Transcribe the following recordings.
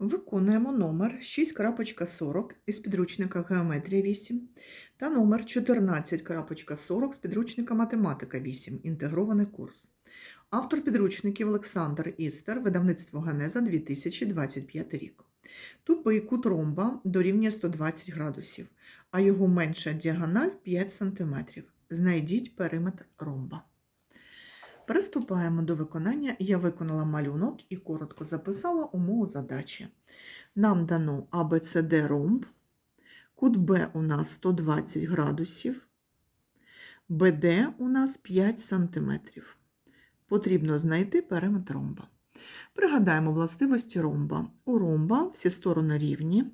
Виконуємо номер 6.40 із підручника Геометрія 8 та номер 14.40 з підручника Математика 8. Інтегрований курс. Автор підручників Олександр Істер, видавництво Генеза 2025 рік. Тупий кут ромба дорівнює 120 градусів, а його менша діагональ 5 см. Знайдіть периметр ромба. Приступаємо до виконання. Я виконала малюнок і коротко записала умову задачі. Нам дано ABCD ромб, кут Б у нас 120 градусів, БД у нас 5 см. Потрібно знайти периметр ромба. Пригадаємо властивості ромба. У ромба всі сторони рівні,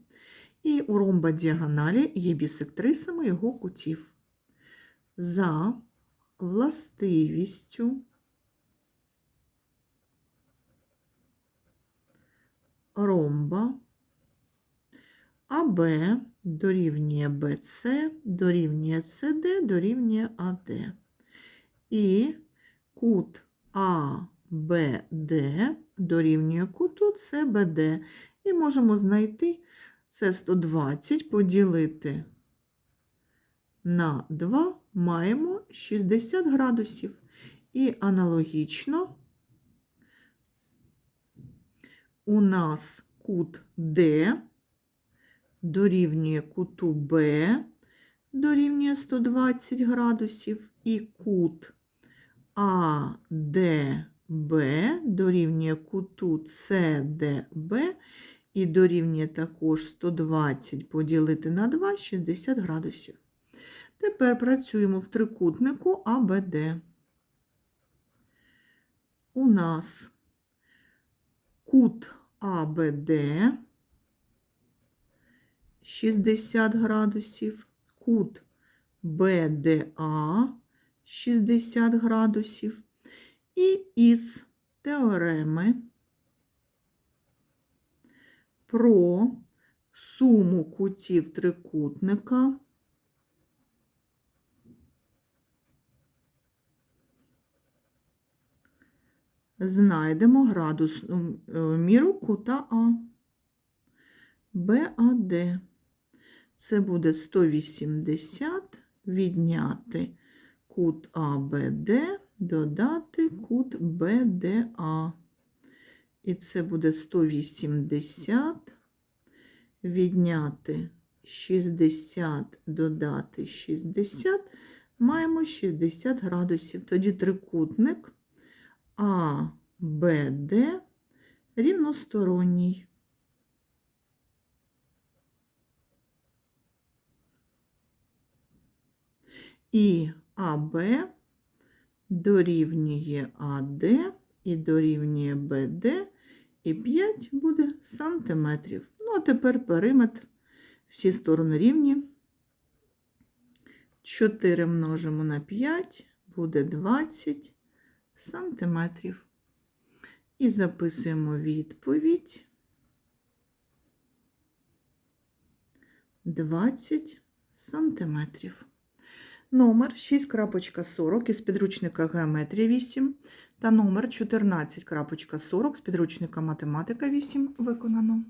і у ромба діагоналі є бісектрисами його кутів. За властивістю ромба АБ дорівнює БЦ, дорівнює СД, дорівнює АД. І кут АБД дорівнює куту СБД. І можемо знайти це 120 поділити на 2 маємо 60 градусів. І аналогічно у нас кут D дорівнює куту B, дорівнює 120 градусів, і кут ADB дорівнює куту CDB і дорівнює також 120 поділити на 2 60 градусів. Тепер працюємо в трикутнику АБД. У нас кут АБД 60 градусів, кут БДА 60 градусів. І із теореми про суму кутів трикутника знайдемо градусну е, міру кута А. БАД. Це буде 180 відняти кут АБД, додати кут БДА. І це буде 180 відняти 60, додати 60, маємо 60 градусів. Тоді трикутник АБД рівносторонній. І АБ дорівнює АД і дорівнює БД, і 5 буде сантиметрів. Ну, а тепер периметр. Всі сторони рівні. 4 множимо на 5, буде 20 сантиметрів. І записуємо відповідь 20 сантиметрів. Номер 6.40 із підручника Геометрія 8 та номер 14.40 з підручника Математика 8 виконано.